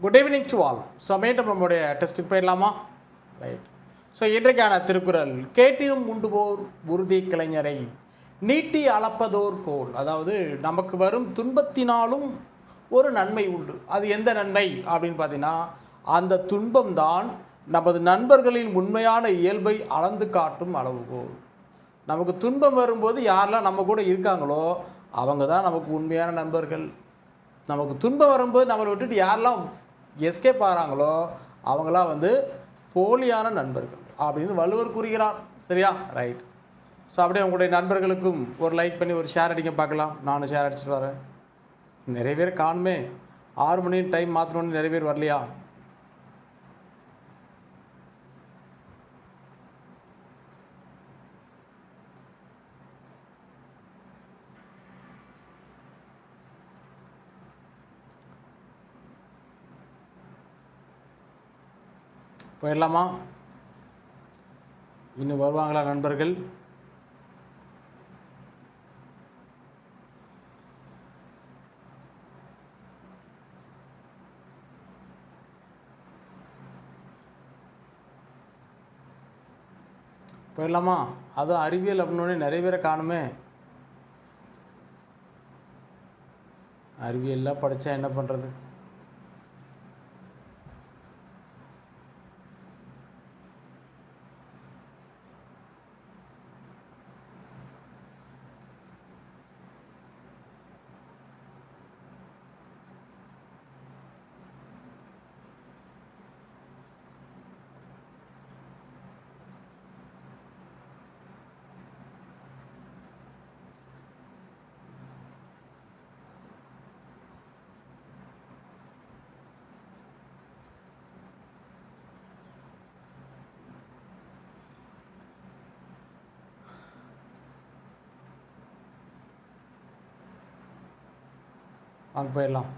Good evening to all so மீண்டும் நம்முடைய டெஸ்ட்டுக்கு போயிடலாமா? ரைட் ஸோ இன்றைக்கான திருக்குறள் கேட்டிலும் உண்டுபோர் உறுதி கலைஞரை நீட்டி அளப்பதோர் கோல். அதாவது நமக்கு வரும் துன்பத்தினாலும் ஒரு நன்மை உண்டு. அது எந்த நன்மை? அப்படின்னு பார்த்தீங்கன்னா அந்த துன்பம்தான் நமது நண்பர்களின் உண்மையான இயல்பை அளந்து காட்டும் அளவுகோல் நமக்கு துன்பம் வரும்போது யாரெல்லாம் நம்ம கூட இருக்காங்களோ அவங்க தான் நமக்கு உண்மையான நண்பர்கள். நமக்கு துன்பம் வரும்போது நம்மளை விட்டுட்டு யாரெல்லாம் எஸ்கேப் ஆகிறாங்களோ அவங்களாம் வந்து போலியான நண்பர்கள் அப்படின்னு வள்ளுவர் கூறுகிறார். சரியா? ரைட் ஸோ அப்படியே உங்களுடைய நண்பர்களுக்கும் ஒரு லைக் பண்ணி ஒரு ஷேர் அடிக்க பார்க்கலாம். நானும் ஷேர் அடிச்சிட்டு வரேன். நிறைய பேர் காணுமே. ஆறு மணி டைம் மாற்றணும்னு நிறைய பேர் வரலையா? போயிடலாமா? இன்னும் வருவாங்களா நண்பர்கள்? போயிடலாமா? அதுவும் அறிவியல் அப்படின்னோடனே நிறைய பேரை காணுமே. அறிவியல்லாம் படித்தா என்ன பண்ணுறது வாங்க போயிடலாம்.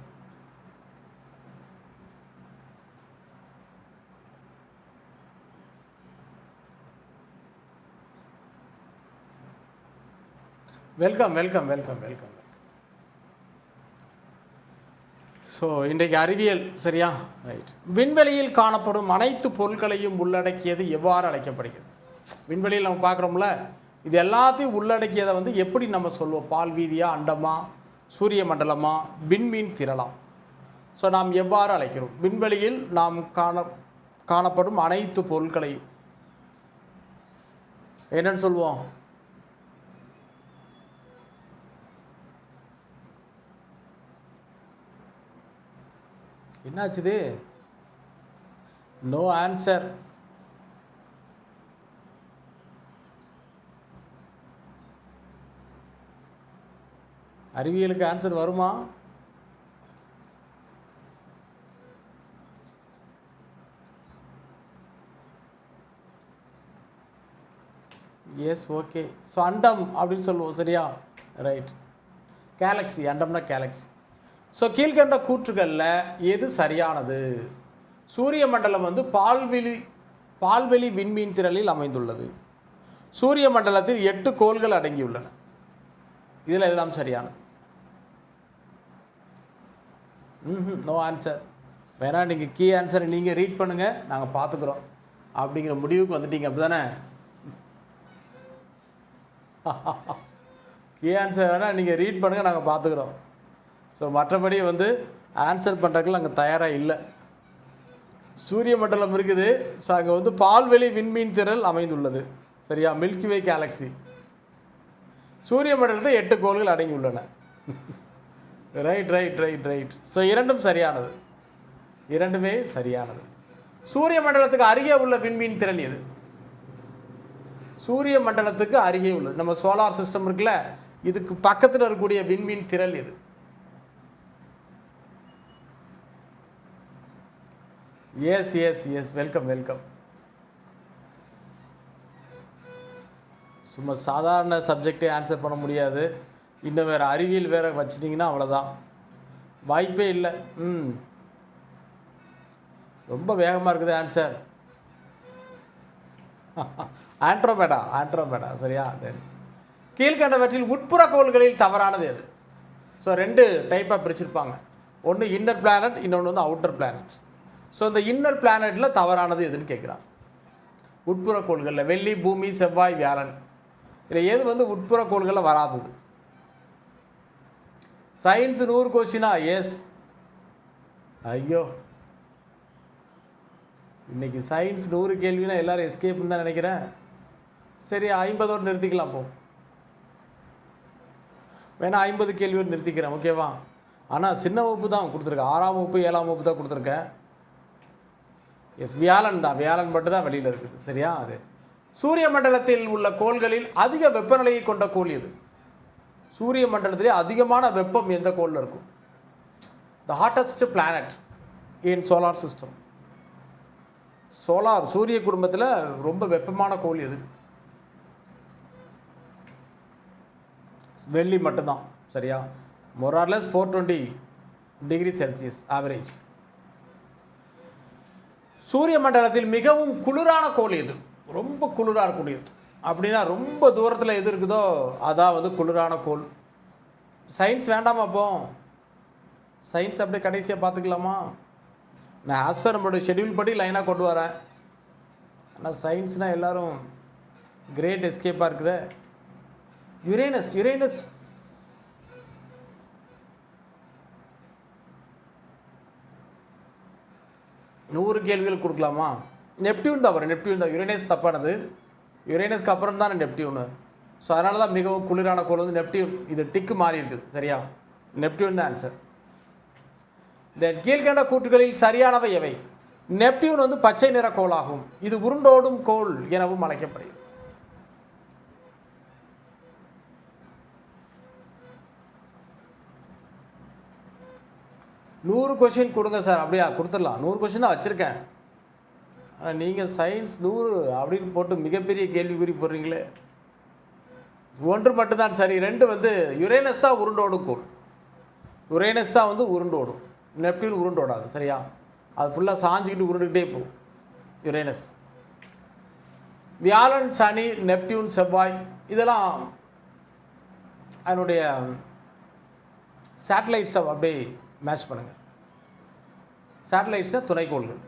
Welcome welcome welcome welcome so இன்றைக்கு அறிவியல் சரியா? ரைட் விண்வெளியில் காணப்படும் அனைத்து பொருட்களையும் உள்ளடக்கியது எவ்வாறு அழைக்கப்படுகிறது? விண்வெளியில் நம்ம பார்க்குறோம்ல இது எல்லாத்தையும் உள்ளடக்கியதை வந்து எப்படி நம்ம சொல்லுவோம் பால் வீதியா அண்டமா? சூரிய மண்டலமா விண்மீன் திரளாம். ஸோ நாம் எவ்வாறு அழைக்கிறோம்? விண்வெளியில் நாம் காண காணப்படும் அனைத்து பொருட்களையும் என்னன்னு சொல்லுவோம் என்னாச்சுது? நோ ஆன்சர் அறிவியலுக்கு ஆன்சர் வருமா? எஸ் ஓகே ஸோ அண்டம் அப்படின்னு சொல்லுவோம் சரியா? ரைட் கேலக்ஸி அண்டம்னா கேலக்ஸி ஸோ கீழ்கண்ட கூற்றுகளில் எது சரியானது? சூரிய மண்டலம் வந்து பால்வெளி பால்வெளி விண்மீன் திரளில் அமைந்துள்ளது. சூரிய மண்டலத்தில் எட்டு கோள்கள் அடங்கியுள்ளன. இதில் எதுதான் சரியானது? ம் நோ ஆன்சர் வேணா நீங்கள் கீ ஆன்சரை நீங்கள் ரீட் பண்ணுங்கள் நாங்கள் பார்த்துக்குறோம் அப்படிங்கிற முடிவுக்கு வந்துட்டீங்க. அப்படி தானே கீ ஆன்சர் வேணால் நீங்கள் ரீட் பண்ணுங்கள் நாங்கள் பார்த்துக்குறோம் ஸோ மற்றபடி வந்து ஆன்சர் பண்ணுறதுக்கு நாங்கள் தயாராக இல்லை. சூரிய மண்டலம் இருக்குது. ஸோ அங்கே வந்து பால்வெளி விண்மீன் திரள் அமைந்துள்ளது. சரியா? மில்கி வே கேலக்ஸி சூரிய மண்டலத்தை எட்டு கோள்கள் அடங்கியுள்ளன. Right right right right so இரண்டும் சரியானது. இரண்டுமே சரியானது. சூரிய மண்டலத்துக்கு அருகே உள்ள விண்மீன் திரள் எது? சூரிய மண்டலத்துக்கு அருகே உள்ளது நம்ம சோலார் சிஸ்டம் இருக்குல்ல இதுக்கு பக்கத்தில் இருக்கக்கூடிய விண்மீன் திரள் எது? Yes yes yes welcome welcome சும்மா சாதாரண சப்ஜெக்டே ஆன்சர் பண்ண முடியாது. இன்னும் வேறு அறிவியல் வேறு வச்சிட்டிங்கன்னா அவ்வளோதான் வாய்ப்பே இல்லை. ம். ரொம்ப வேகமாக இருக்குது ஆன்சர் ஆண்ட்ரோமேடா ஆண்ட்ரோமேடா சரியா? தென் கீழ்கண்டவற்றில் உட்புற கோள்களில் தவறானது எது? ஸோ ரெண்டு டைப்பாக பிரிச்சிருப்பாங்க. ஒன்று இன்னர் பிளானட் இன்னொன்று வந்து அவுட்டர் பிளானட் ஸோ இந்த இன்னர் பிளானட்டில் தவறானது எதுன்னு கேட்குறான் உட்புற கோள்களில் வெள்ளி பூமி செவ்வாய் வியாழன். இதில் எது வந்து உட்புற கோள்களில் வராதது? சயின்ஸ் நூறு கோச்சினா எஸ் ஐயோ. இன்னைக்கு சயின்ஸ் நூறு கேள்வினா எல்லாரும் எஸ்கேப்னு தான் நினைக்கிறேன். சரி ஐம்பதோடு நிறுத்திக்கலாம் போ. வேணா ஐம்பது கேள்வியோடு நிறுத்திக்கிறேன் ஓகேவா ஆனால் சின்ன வகுப்பு தான் கொடுத்துருக்கேன். ஆறாம் வகுப்பு ஏழாம் வகுப்பு தான் கொடுத்துருக்கேன். எஸ் வியாழன் தான். வியாழன் மட்டும் தான் வெளியில் இருக்குது. சரியா? அது. சூரிய மண்டலத்தில் உள்ள கோள்களில் அதிக வெப்பநிலையை கொண்ட கோள் எது சூரிய மண்டலத்திலே அதிகமான வெப்பம் எந்த கோளில் இருக்கும்? The hottest planet in solar system solar சூரிய குடும்பத்தில் ரொம்ப வெப்பமான கோள் எது? வெள்ளி மட்டும்தான் சரியா? மொரார்லஸ் four twenty degree Celsius average சூரிய மண்டலத்தில் மிகவும் குளிரான கோள் எது? ரொம்ப குளிராக இருக்கக்கூடியது. அப்படின்னா ரொம்ப தூரத்தில் எது இருக்குதோ அதான் வந்து குளிரான கோள். சயின்ஸ் வேண்டாமா அப்போ? சயின்ஸ் அப்படியே கடைசியாக பார்த்துக்கலாமா? நான் ஆஸ்பர் நம்மளோட ஷெட்யூல் படி லைனாக கொண்டு வரேன். ஆனால் சயின்ஸ்னால் எல்லாரும் கிரேட் எஸ்கேப்பாக இருக்குதே. யுரேனஸ் யுரேனஸ் நூறு கேள்விகள் கொடுக்கலாமா? நெப்டியூன் தான் வரும். நெப்டியூன் தான். யுரேனஸ் தப்பானது. யுரேனஸ்க்கு அப்புறம் தான் நெப்டியூனு. ஸோ அதனால தான் மிகவும் குளிரான கோள் வந்து நெப்டியூன் இது டிக்கு மாறி இருக்குது. சரியா? நெப்டியூன் தான் ஆன்சர் தென் கீழ்கண்ட கூற்றுகளில் சரியானவை எவை? நெப்டியூன் வந்து பச்சை நிற கோளாகும். இது உருண்டோடும் கோள் எனவும் அழைக்கப்படுகிறது. நூறு கொஷின் கொடுங்க சார். அப்படியா? கொடுத்துடலாம். நூறு கொஷின் தான் வச்சுருக்கேன். நீங்கள் சயின்ஸ் நூறு அப்படின்னு போட்டு மிகப்பெரிய கேள்விக்குறி போடுறீங்களே. ஒன்று மட்டும்தான் சரி ரெண்டு வந்து யுரேனஸ் தான் உருண்டோடும் கோள் யுரேனஸ் தான் வந்து உருண்டோடும் நெப்டியூன் உருண்டோடாது சரியா? அது ஃபுல்லாக சாஞ்சிக்கிட்டு உருண்டுக்கிட்டே போகும் யுரேனஸ் வியாழன் சனி நெப்டியூன் செவ்வாய் இதெல்லாம் அதனுடைய சேட்டலைட்ஸை அப்படியே மேட்ச் பண்ணுங்கள் சேட்டலைட்ஸை துணைக்கோள்கள்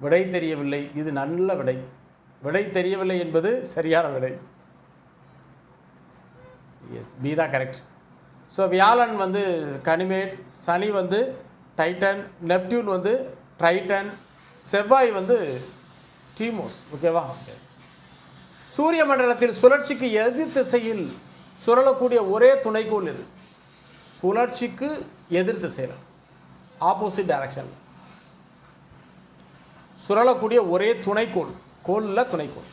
விடை தெரியவில்லை. இது நல்ல விடை. விடை தெரியவில்லை என்பது சரியான விடை. எஸ் பி தான் கரெக்ட் ஸோ வியாழன் வந்து கனிமேட் சனி வந்து டைட்டன் நெப்டியூன் வந்து ட்ரைட்டன் செவ்வாய் வந்து டீமோஸ் ஓகேவா சூரிய மண்டலத்தில் சுழற்சிக்கு எதிர் திசையில் சுழலக்கூடிய ஒரே துணைக்கோள் எது? சுழற்சிக்கு எதிர் திசையில் ஆப்போசிட் டைரக்ஷன் சுழலக்கூடிய ஒரே துணைக்கோள் கோளில் துணைக்கோள்.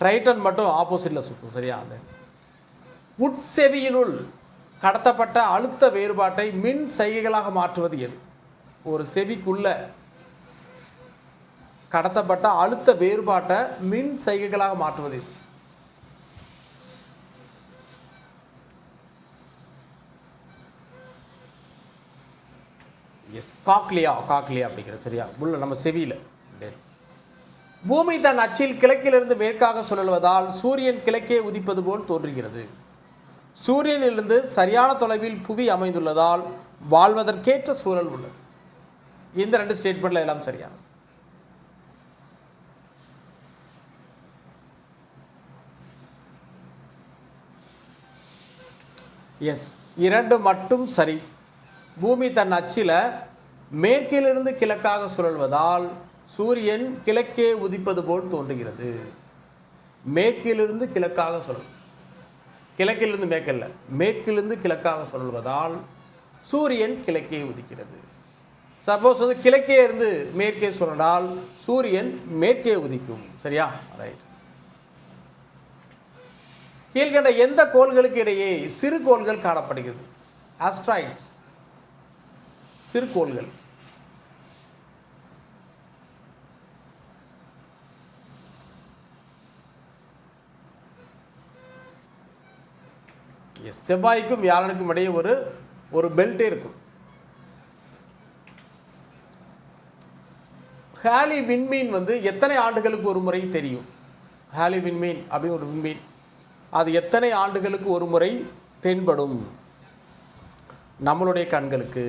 ட்ரைட்டன் மட்டும் ஆப்போசிட்டில் சுற்றும் சரியா? அந்த உட்செவியினுள் கடத்தப்பட்ட அழுத்த வேறுபாட்டை மின் சைகைகளாக மாற்றுவது எது? ஒரு செவிக்குள்ள கடத்தப்பட்ட அழுத்த வேறுபாட்டை மின் சைகைகளாக மாற்றுவது எது? எஸ் காக்லியா காக்லியா அப்படிங்கிற சரியா? உள்ள நம்ம செவியில். பூமி தன் அச்சில் கிழக்கிலிருந்து மேற்காக சுழல்வதால் சூரியன் கிழக்கே உதிப்பது போல் தோன்றுகிறது. சூரியனிலிருந்து சரியான தொலைவில் புவி அமைந்துள்ளதால் வாழ்வதற்கேற்ற சூழல் உள்ளது. இந்த ரெண்டு ஸ்டேட்மெண்ட்ல எல்லாம் சரியானது எஸ் இரண்டு மட்டும் சரி. பூமி தன் அச்சில் மேற்கிலிருந்து கிழக்காக சுழல்வதால் சூரியன் கிழக்கே உதிப்பது போல் தோன்றுகிறது. மேற்கிலிருந்து கிழக்காக சுழல் கிழக்கிலிருந்து மேற்கல்ல மேற்கிலிருந்து கிழக்காக சுழல்வதால் சூரியன் கிழக்கே உதிக்கிறது. சப்போஸ் வந்து கிழக்கே இருந்து மேற்கே சுழன்றால் சூரியன் மேற்கே உதிக்கும். சரியா? ரைட் கீழ்கண்ட எந்த கோள்களுக்கு இடையே சிறு கோள்கள் காணப்படுகிறது? ஆஸ்ட்ராய்ட்ஸ் சிறு கோள்கள் செவ்வாய்க்கும் வியாழனுக்கும் இடையே ஒரு ஒரு பெல்ட்டே இருக்கும். ஹேலி விண்மீன் வந்து எத்தனை ஆண்டுகளுக்கு ஒரு முறை தெரியும்? ஹேலி விண்மீன் அப்படின்னு ஒரு விண்மீன். அது எத்தனை ஆண்டுகளுக்கு ஒரு முறை தென்படும்? நம்மளுடைய கண்களுக்கு.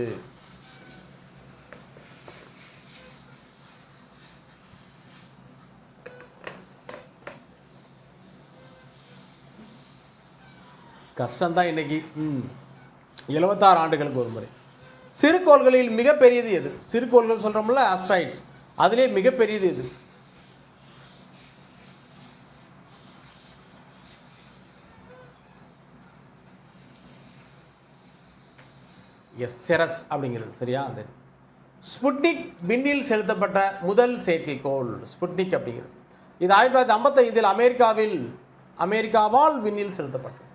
கஷ்டம்தான் இன்னைக்கு. ம். எழுபத்தாறு ஆண்டுகளுக்கு ஒரு முறை. சிறுகோள்களில் மிகப்பெரியது எது? சிறுகோள்கள் சொல்கிறோம்ல ஆஸ்ட்ராய்ட்ஸ் அதிலே மிகப்பெரியது எது? எஸ் அப்படிங்கிறது சரியா? அந்த ஸ்புட்னிக் விண்ணில் செலுத்தப்பட்ட முதல் செயற்கைக்கோள் ஸ்புட்னிக் அப்படிங்கிறது. இது ஆயிரத்தி தொள்ளாயிரத்தி ஐம்பத்தைந்தில் அமெரிக்காவில் அமெரிக்காவால் விண்ணில் செலுத்தப்பட்டது.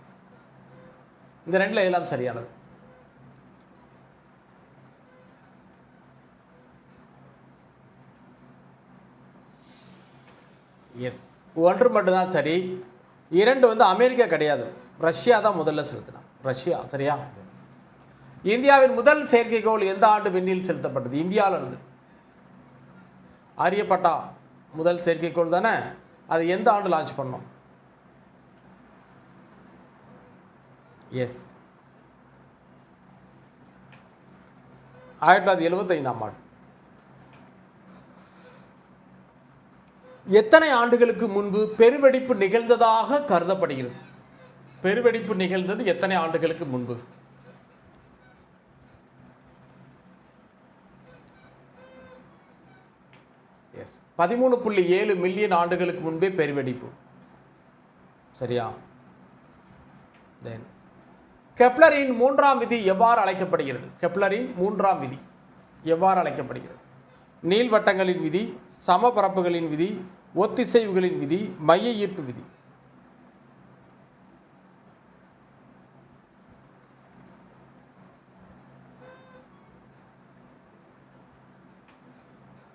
இந்த ரெண்டில் எல்லாம் சரியானது. எஸ் ஒன்று மட்டும்தான் சரி. இரண்டு வந்து அமெரிக்கா கிடையாது. ரஷ்யா தான் முதல்ல செலுத்தினான். ரஷ்யா சரியா? இந்தியாவின் முதல் செயற்கைக்கோள் எந்த ஆண்டு விண்ணில் செலுத்தப்பட்டது? இந்தியாவிலிருந்து. ஆரியப்பட்டா முதல் செயற்கைக்கோள் தானே? அது எந்த ஆண்டு லான்ச் பண்ணோம்? எஸ் ஆயிரத்தி தொள்ளாயிரத்தி எழுபத்தைந்தாம் ஆண்டு. எத்தனை ஆண்டுகளுக்கு முன்பு பெருவெடிப்பு நிகழ்ந்ததாக கருதப்படுகிறது? பெருவெடிப்பு நிகழ்ந்தது எத்தனை ஆண்டுகளுக்கு முன்பு? எஸ் பதிமூணு புள்ளி ஏழு மில்லியன் ஆண்டுகளுக்கு முன்பே பெருவெடிப்பு. சரியா? தென் கெப்லரின் மூன்றாம் விதி எவ்வாறு அழைக்கப்படுகிறது? கெப்லரின் மூன்றாம் விதி எவ்வாறு அழைக்கப்படுகிறது? நீள்வட்டங்களின் விதி சமபரப்புகளின் விதி ஒத்திசைவுகளின் விதி மைய ஈர்ப்பு விதி.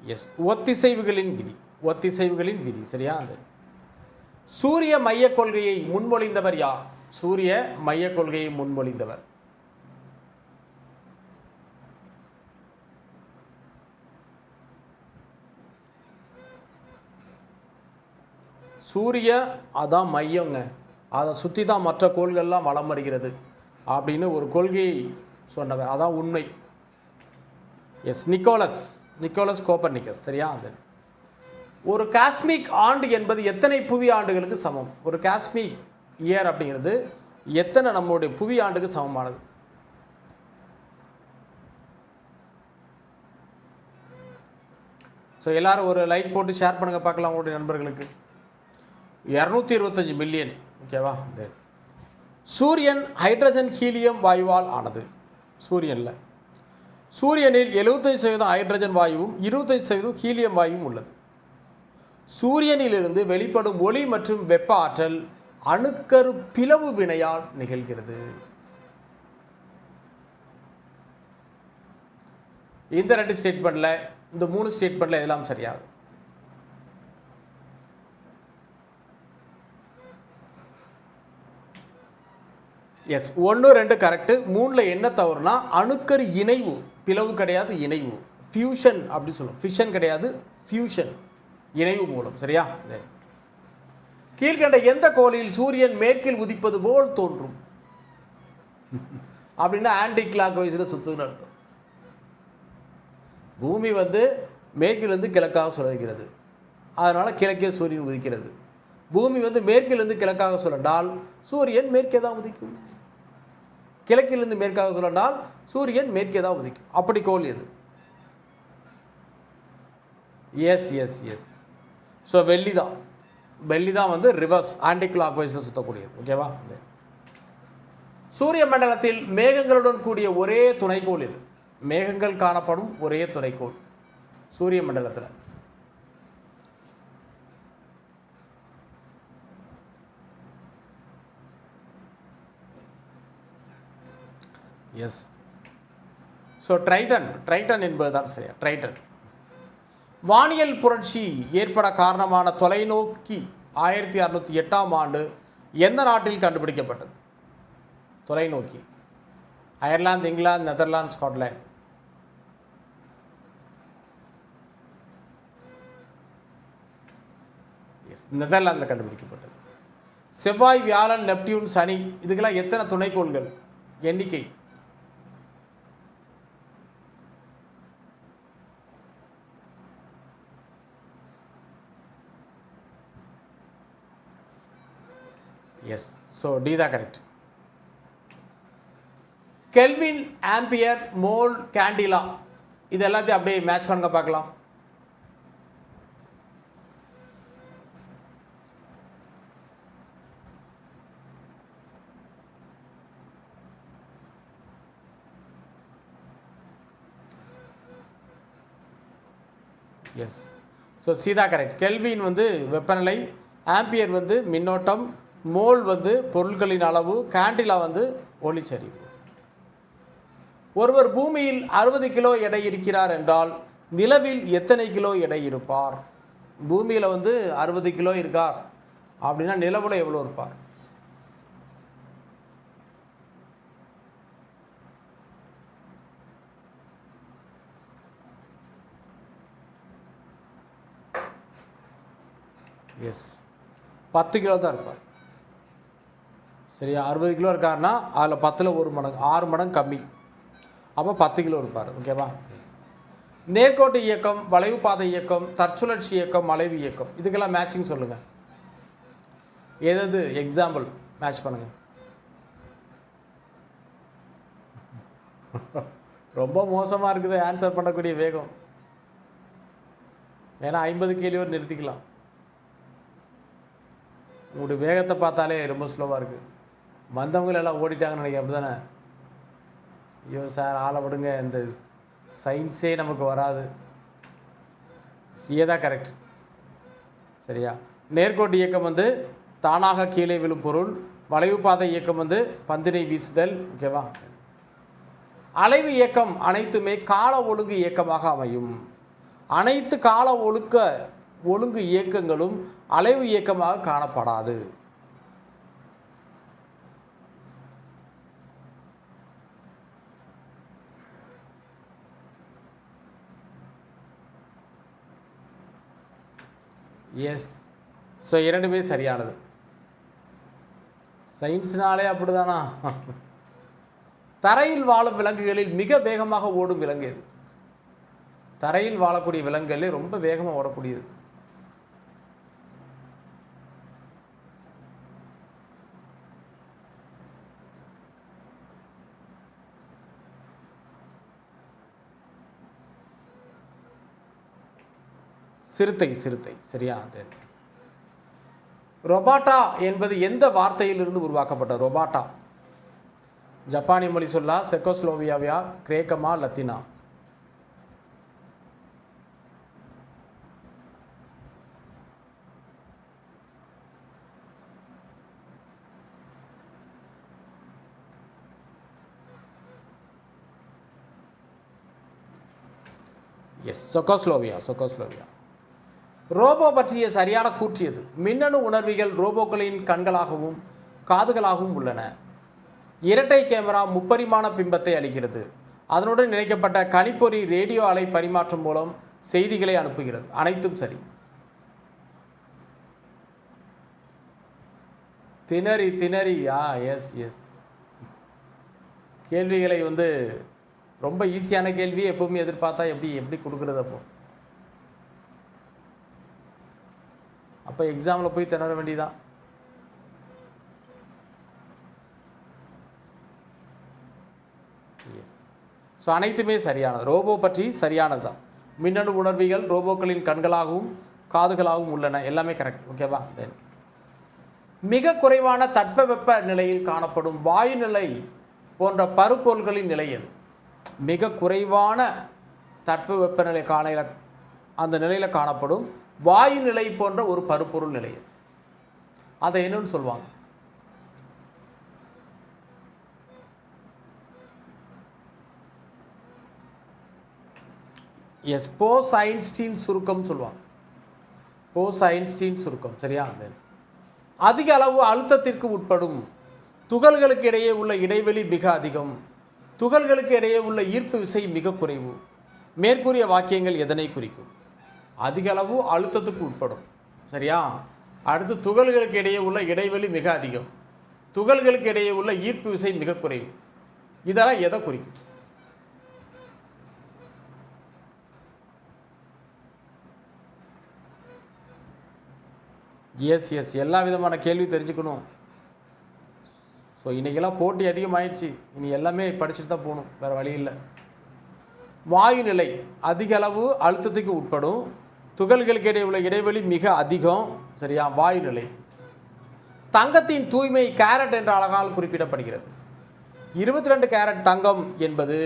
எஸ் ஒத்திசைவுகளின் விதி. ஒத்திசைவுகளின் விதி சரியா? அது. சூரிய மைய கொள்கையை முன்மொழிந்தவர் யார்? சூரிய மைய கொள்கையை முன்மொழிந்தவர். சூரிய அதான் மையங்க. அதை சுற்றி தான் மற்ற கோள்கள்லாம் வலம் வருகிறது அப்படின்னு ஒரு கொள்கையை சொன்னவர். அதான் உண்மை. எஸ் நிக்கோலஸ் நிக்கோலஸ் கோப்பர்னிக்கஸ் சரியா? அது. ஒரு காஸ்மிக் ஆண்டு என்பது எத்தனை புவி ஆண்டுகளுக்கு சமம்? ஒரு காஸ்மிக் இயர் அப்படிங்கிறது எத்தனை நம்மளுடைய புவி ஆண்டுக்கு சமமானது? ஸோ எல்லாரும் ஒரு லைக் போட்டு ஷேர் பண்ணுங்கள் பார்க்கலாம் உங்களுடைய நண்பர்களுக்கு. இரநூத்தி இருபத்தஞ்சி மில்லியன் ஓகேவா இந்த சூரியன் ஹைட்ரஜன் ஹீலியம் வாயுவால் ஆனது. சூரியனில். சூரியனில் எழுபத்தஞ்சு சதவீதம் ஹைட்ரஜன் வாயுவும் இருபத்தஞ்சு சதவீதம் ஹீலியம் வாயுவும் உள்ளது. சூரியனிலிருந்து வெளிப்படும் ஒளி மற்றும் வெப்ப ஆற்றல் அணுக்கரு பிளவு வினையால் நிகழ்கிறது. இந்த ரெண்டு ஸ்டேட்மெண்ட்டில் இந்த மூணு ஸ்டேட்மெண்ட்டில் எல்லாம் சரியாது. எஸ் ஒன்று ரெண்டு கரெக்டு மூணில் என்ன தவறுனா அணுக்கரு இணைவு பிளவு கிடையாது இணைவு. ஃபியூஷன் அப்படி சொல்லுவோம். ஃபிஷன் கிடையாது ஃபியூஷன் இணைவு மூலம் சரியா? கீழ்கண்ட எந்த கோளில் சூரியன் மேற்கில் உதிப்பது போல் தோன்றும்? அப்படின்னா ஆன்டி கிளாக் வயசில் சுற்றுன்னு அர்த்தம். பூமி வந்து மேற்கிலிருந்து கிழக்காக சுழல்கிறது. அதனால் கிழக்கே சூரியன் உதிக்கிறது. பூமி வந்து மேற்கிலிருந்து கிழக்காக சுழன்றால் சூரியன் மேற்கே தான் உதிக்கும். கிழக்கிலிருந்து மேற்காக சுழன்றால் சூரியன் மேற்கே தான் உதிக்கும். அப்படி கோல் எது? எஸ் எஸ் எஸ் ஸோ வெள்ளி தான். வெள்ளி தான் வந்து ரிவர்ஸ் ஆன்டி கிளாக் வைஸில் சுற்றக்கூடியது ஓகேவா சூரிய மண்டலத்தில் மேகங்களுடன் கூடிய ஒரே துணைக்கோள் இது. மேகங்கள் காணப்படும் ஒரே துணைக்கோள். சூரிய மண்டலத்தில். எஸ் ஸோ ட்ரைட்டன் ட்ரைட்டன் என்பதுதான் சரியா? ட்ரைட்டன் வானியல் புரட்சி ஏற்பட காரணமான தொலைநோக்கி ஆயிரத்தி அறுநூற்றி எட்டாம் ஆண்டு எந்த நாட்டில் கண்டுபிடிக்கப்பட்டது? தொலைநோக்கி. Ireland England Netherlands Scotland. Yes நெதர்லாந்தில் கண்டுபிடிக்கப்பட்டது. செவ்வாய் வியாழன் நெப்டியூன் சனி இதுக்கெல்லாம் எத்தனை துணைக்கோள்கள்? எண்ணிக்கை. எஸ் ஸோ டி தான் correct kelvin ampere mole candela இது எல்லாத்தையும் அப்படியே மேட்ச் பண்ணுங்க பார்க்கலாம். எஸ் ஸோ சீதா கரெக்ட் கெல்வின் வந்து வெப்பநிலை ஆம்பியர் வந்து மின்னோட்டம் மோல் வந்து பொருட்களின் அளவு கேண்டிலா வந்து ஒளிச்சரிவு ஒருவர் பூமியில் அறுபது கிலோ எடை இருக்கிறார் என்றால் நிலவில் எத்தனை கிலோ எடை இருப்பார்? பூமியில் வந்து அறுபது கிலோ இருக்கார். அப்படின்னா நிலவில் எவ்வளோ இருப்பார்? எஸ் பத்து கிலோ தான் இருப்பார். சரியா அறுபது கிலோ இருக்காருன்னா அதில் பத்தில் ஒரு மடங்கு ஆறு மடங்கு கம்மி. அப்போ பத்து கிலோ இருப்பார் ஓகேவா நேர்கோட்டு இயக்கம் வளைவு பாதை இயக்கம் தற்சுழற்சி இயக்கம் வளைவு இயக்கம் இதுக்கெல்லாம் மேட்சிங் சொல்லுங்கள் எதது? எக்ஸாம்பிள் மேட்ச் பண்ணுங்கள் ரொம்ப மோசமாக இருக்குது ஆன்சர் பண்ணக்கூடிய வேகம். வேணா ஐம்பது கேள்வியோடு நிறுத்திக்கலாம். உங்களுடைய வேகத்தை பார்த்தாலே ரொம்ப ஸ்லோவாக இருக்குது வந்தவங்க எல்லாம் ஓடிட்டாங்கன்னு நினைக்கிறேன். அப்படி தானே ஐயோ சார் ஆளை விடுங்க. இந்த சயின்ஸே நமக்கு வராது. சிஏ தான் கரெக்ட் சரியா? நேர்கோட்டு இயக்கம் வந்து தானாக கீழே விழும் பொருள். வளைவு பாதை இயக்கம் வந்து பந்தினை வீசுதல். ஓகேவா அலைவு இயக்கம் அனைத்துமே கால ஒழுங்கு இயக்கமாக அமையும். அனைத்து கால ஒழுக்க ஒழுங்கு இயக்கங்களும் அலைவு இயக்கமாக காணப்படாது. எஸ் ஸோ இரண்டுமே சரியானது. சயின்ஸ்னாலே அப்படிதானா? தரையில் வாழும் விலங்குகளில் மிக வேகமாக ஓடும் விலங்கு எது? தரையில் வாழக்கூடிய விலங்குகளே ரொம்ப வேகமாக ஓடக்கூடியது. சிறுத்தை சிறுத்தை. சரியா? அது. ரொபாட்டா என்பது எந்த வார்த்தையிலிருந்து உருவாக்கப்பட்ட ரொபாட்டா? ஜப்பானிய மொழி சொல்லா செக்கோஸ்லோவியாவியா கிரேக்கமா லத்தினா? எஸ் சொக்கோஸ்லோவியா சொக்கோஸ்லோவியா. ரோபோ பற்றிய சரியான கூற்று எது? மின்னணு உணர்விகள் ரோபோக்களின் கண்களாகவும் காதுகளாகவும் உள்ளன. இரட்டை கேமரா முப்பரிமாண பிம்பத்தை அளிக்கிறது. அதனுடன் இணைக்கப்பட்ட கணிப்பொறி ரேடியோ அலை பரிமாற்றம் மூலம் செய்திகளை அனுப்புகிறது. அனைத்தும் சரி. திணறி திணறி. ஆ எஸ் எஸ் கேள்விகளை வந்து ரொம்ப ஈஸியான கேள்வி எப்பவுமே எதிர்பார்த்தா எப்படி எப்படி கொடுக்குறது அப்போ? அப்போ எக்ஸாமில் போய் திணற வேண்டியதான் எஸ் ஸோ அனைத்துமே சரியானது. ரோபோ பற்றி சரியானது தான் மின்னணு உணர்விகள் ரோபோக்களின் கண்களாகவும் காதுகளாகவும் உள்ளன. எல்லாமே கரெக்ட் ஓகேவா தென் மிக குறைவான தட்பவெப்ப நிலையில் காணப்படும் வாயு நிலை போன்ற பருப்பொருள்களின் நிலை எது? மிக குறைவான தட்பவெப்ப நிலை காணையில் அந்த நிலையில் காணப்படும் வாயு நிலை போன்ற ஒரு பருப்பொருள் நிலை அதை என்னன்னு சொல்லுவாங்க? எஸ் போஸ் ஐன்ஸ்டீன் சுருக்கம் சொல்லுவாங்க. போஸ் ஐன்ஸ்டீன் சுருக்கம் சரியா? அது. அதிக அளவு அழுத்தத்திற்கு உட்படும் துகள்களுக்கு இடையே உள்ள இடைவெளி மிக அதிகம். துகள்களுக்கு இடையே உள்ள ஈர்ப்பு விசை மிக குறைவு. மேற்கூறிய வாக்கியங்கள் எதனை குறிக்கும்? அதிக அளவு அழுத்தத்துக்கு உட்படும். சரியா? அடுத்து துகள்களுக்கு இடையே உள்ள இடைவெளி மிக அதிகம். துகள்களுக்கு இடையே உள்ள ஈர்ப்பு விசை மிக குறைவு. இதெல்லாம் எதை குறிக்கும் எஸ் எஸ் எல்லா விதமான கேள்வி தெரிஞ்சுக்கணும். ஸோ இன்றைக்கெல்லாம் போட்டி அதிகமாகிடுச்சு இனி எல்லாமே படிச்சுட்டு தான் போகணும். வேறு வழி இல்லை. வாயு நிலை அதிக அளவு அழுத்தத்துக்கு உட்படும். துகள்களுக்கு இடையே உள்ள இடைவெளி மிக அதிகம். சரியா? வாயு நிலை தங்கத்தின் தூய்மை கேரட் என்ற அழகால் குறிப்பிடப்படுகிறது. இருபத்தி ரெண்டு கேரட் தங்கம் என்பது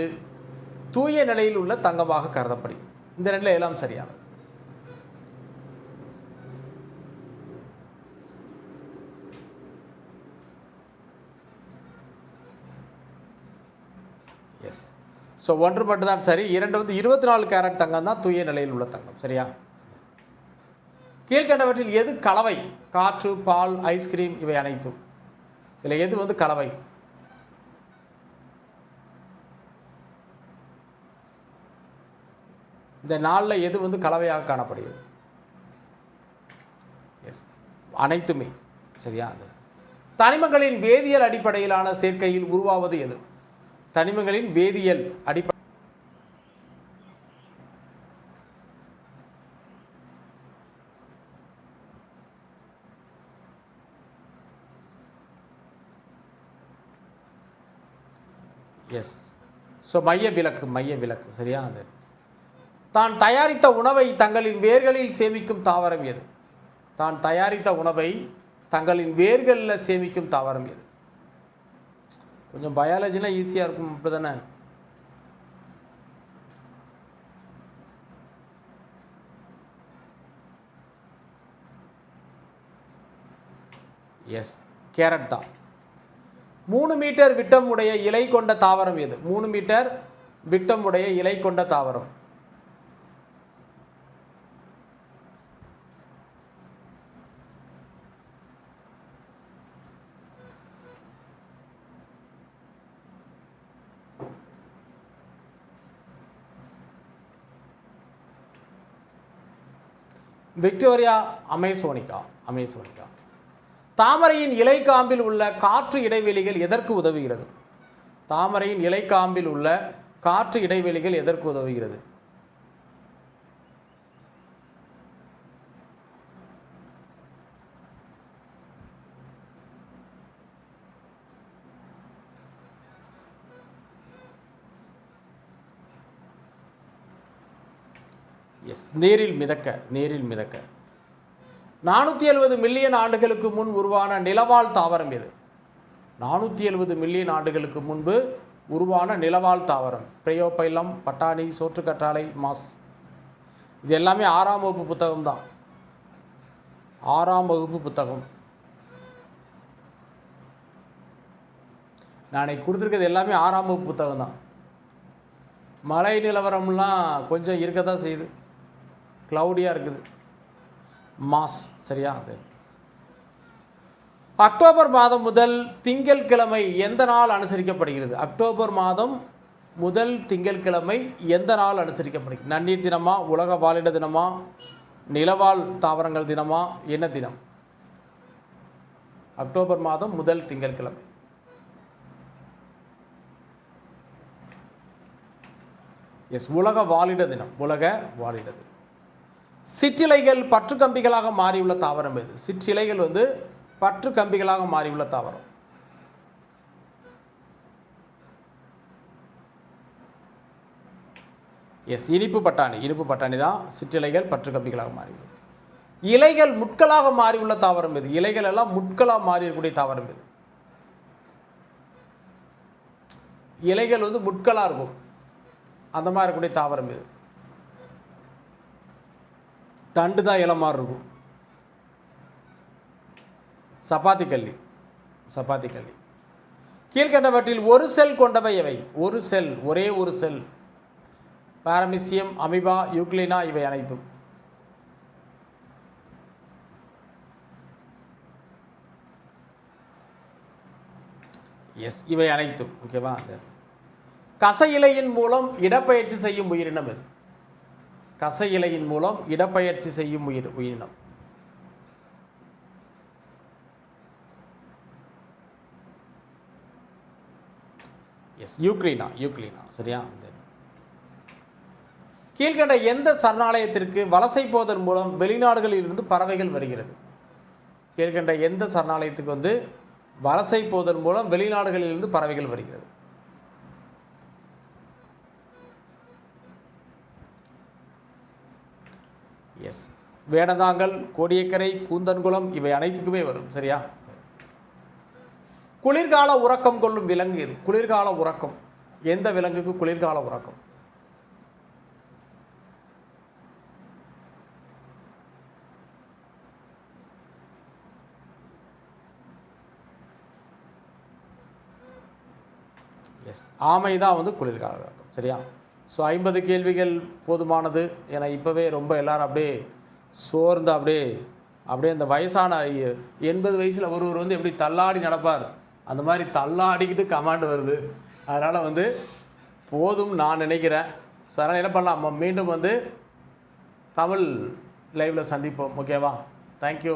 தூய நிலையில் உள்ள தங்கமாக கருதப்படுகிறது. இந்த நிலை எல்லாம் சரியானது. எஸ் ஸோ ஒன்று மட்டும்தான் சரி. இரண்டு வந்து இருபத்தி நாலு கேரட் தங்கம் தான் தூய நிலையில் உள்ள தங்கம். சரியா? கீழ்கண்டவற்றில் எது கலவை? காற்று பால் ஐஸ்கிரீம் இவை அனைத்தும். இதில் எது வந்து கலவை? இந்த நாளில் எது வந்து கலவையாக காணப்படுகிறது? எஸ் அனைத்துமே. சரியா? அது. தனிமங்களின் வேதியியல் அடிப்படையிலான சேர்க்கையில் உருவாவது எது? தனிமங்களின் வேதியியல் அடிப்படை எஸ் ஸோ மைய விளக்கு மைய விளக்கு சரியா? அது. தான் தயாரித்த உணவை தங்களின் வேர்களில் சேமிக்கும் தாவரம் எது? தான் தயாரித்த உணவை தங்களின் வேர்களில் சேமிக்கும் தாவரம் எது? கொஞ்சம் பயாலஜினா ஈஸியாக இருக்கும் இப்படி தானே எஸ் கேரட் தான். மூணு மீட்டர் விட்டம் உடைய இலை கொண்ட தாவரம் எது? மூணு மீட்டர் விட்டம் உடைய இலை கொண்ட தாவரம். Victoria amazonica amazonica. தாமரையின் இலை காம்பில் உள்ள காற்று இடைவெளிகள் எதற்கு உதவுகிறது? தாமரையின் இலை காம்பில் உள்ள காற்று இடைவெளிகள் எதற்கு உதவுகிறது? எஸ் நீரில் மிதக்க நீரில் மிதக்க. நானூற்றி எழுபது மில்லியன் ஆண்டுகளுக்கு முன் உருவான நிலவாழ் தாவரம் இது நானூற்றி எழுபது மில்லியன் ஆண்டுகளுக்கு முன்பு உருவான நிலவாழ் தாவரம். பிரயோபைலம் பட்டாணி சோற்றுக்கற்றாழை மாஸ். இது எல்லாமே ஆறாம் வகுப்பு புத்தகம் தான். ஆறாம் வகுப்பு புத்தகம். நான் கொடுத்துருக்கிறது எல்லாமே ஆறாம் வகுப்பு புத்தகம் தான். மழை நிலவரம்லாம் கொஞ்சம் இருக்க தான் செய்யுது. க்ளவுடியாக இருக்குது. மாஸ் சரியா? அது. அக்டோபர் மாதம் முதல் திங்கட்கிழமை எந்த நாள் அனுசரிக்கப்படுகிறது? அக்டோபர் மாதம் முதல் திங்கட்கிழமை எந்த நாள் அனுசரிக்கப்படுகிறது? நன்னீர் தினமா உலக வாழிட தினமா நிலவாழ் தாவரங்கள் தினமா என்ன தினம்? அக்டோபர் மாதம் முதல் திங்கட்கிழமை எஸ் உலக வாழிட தினம். உலக வாழிட தினம். சிற்றிலைகள் பற்று கம்பிகளாக மாறியுள்ள தாவரம் எது? சிற்றிலைகள் வந்து பற்று கம்பிகளாக மாறியுள்ள தாவரம். எஸ் இனிப்பு பட்டாணி. இனிப்பு பட்டாணி தான் சிற்றிலைகள் பற்று கம்பிகளாக மாறியுள்ளது. இலைகள் முட்களாக மாறியுள்ள தாவரம் எது? இலைகள் எல்லாம் முட்களாக மாறியக்கூடிய தாவரம் எது? இலைகள் வந்து முட்களாக இருக்கும். அந்த மாதிரி இருக்கக்கூடிய தாவரம் இது தண்டு தான் இலை மாதிரி இருக்கும். சப்பாத்தி கல்லி. சப்பாத்தி கல்லி. கீழ்கண்டவற்றில் ஒரு செல் கொண்டவை இவை. ஒரு செல் ஒரே ஒரு செல். பாரமிசியம் அமிபா யூக்ளினா இவை அனைத்தும். எஸ் இவை அனைத்தும். ஓகேவா அந்த கச இலையின் மூலம் இடப்பெயர்ச்சி செய்யும் உயிரினம் இது. கச இலையின் மூலம் இடப்பெயர்ச்சி செய்யும் உயிர் உயிரினம். எஸ் யூக்ரீனா யூக்ரீனா சரியா? கீழ்கண்ட எந்த சரணாலயத்திற்கு வலசை போவதன் மூலம் வெளிநாடுகளில் இருந்து பறவைகள் வருகிறது? கீழ்கண்ட எந்த சரணாலயத்துக்கு வந்து வலசை போவதன் மூலம் வெளிநாடுகளில் இருந்து பறவைகள் வருகிறது? எஸ் வேடந்தாங்கல் கோடியக்கரை கூந்தன்குளம் இவை அனைத்துக்குமே வரும் சரியா? குளிர்கால உறக்கம் கொள்ளும் விலங்கு இது குளிர்கால உறக்கம். எந்த விலங்குக்கு குளிர்கால உறக்கம்? எஸ் ஆமை தான் வந்து குளிர்கால உறக்கம் சரியா? ஸோ ஐம்பது கேள்விகள் போதுமானது. ஏன்னா இப்போவே ரொம்ப எல்லாரும் அப்படியே சோர்ந்து அப்படியே அப்படியே அந்த வயசான எண்பது வயசில் ஒருவர் வந்து எப்படி தள்ளாடி நடப்பார். அந்த மாதிரி தள்ளாடிக்கிட்டு கமாண்ட் வருது. அதனால் வந்து போதும் நான் நினைக்கிறேன். ஸோ அதனால் என்ன பண்ணலாம்? நம்ம மீண்டும் வந்து தமிழ் லைவில் சந்திப்போம். ஓகேவா தேங்க்யூ